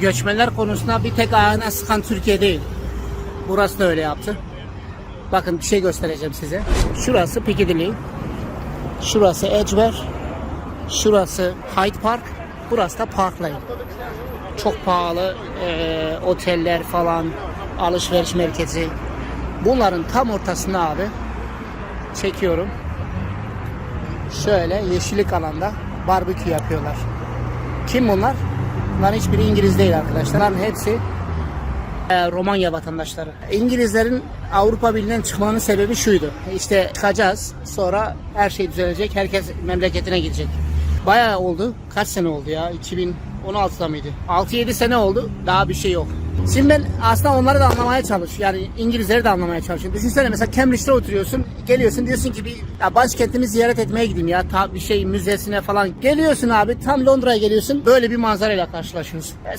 göçmenler konusunda bir tek ayağına sıkan Türkiye değil. Burası da öyle yaptı. Bakın bir şey göstereceğim size. Şurası Piccadilly. Şurası Edgware. Şurası Hyde Park. Burası da Park Lane. Çok pahalı eee, oteller falan, alışveriş merkezi. Bunların tam ortasında abi çekiyorum. Şöyle yeşillik alanda barbekü yapıyorlar. Kim bunlar? Bunların hiçbiri İngiliz değil arkadaşlar. Bunların hepsi e, Romanya vatandaşları. İngilizlerin Avrupa Birliği'nden çıkmanın sebebi şuydu. İşte çıkacağız. Sonra her şey düzelecek. Herkes memleketine gidecek. Bayağı oldu. Kaç sene oldu ya? 2016'da mıydı? 6-7 sene oldu. Daha bir şey yok. Şimdi ben aslında onları da anlamaya çalış. Yani İngilizleri de anlamaya çalışıyorum. Düşünsene mesela Cambridge'de oturuyorsun. Geliyorsun diyorsun ki bir ya başkentimi ziyaret etmeye gideyim ya. Ta bir şey müzesine falan. Geliyorsun abi tam Londra'ya geliyorsun. Böyle bir manzarayla karşılaşıyorsun.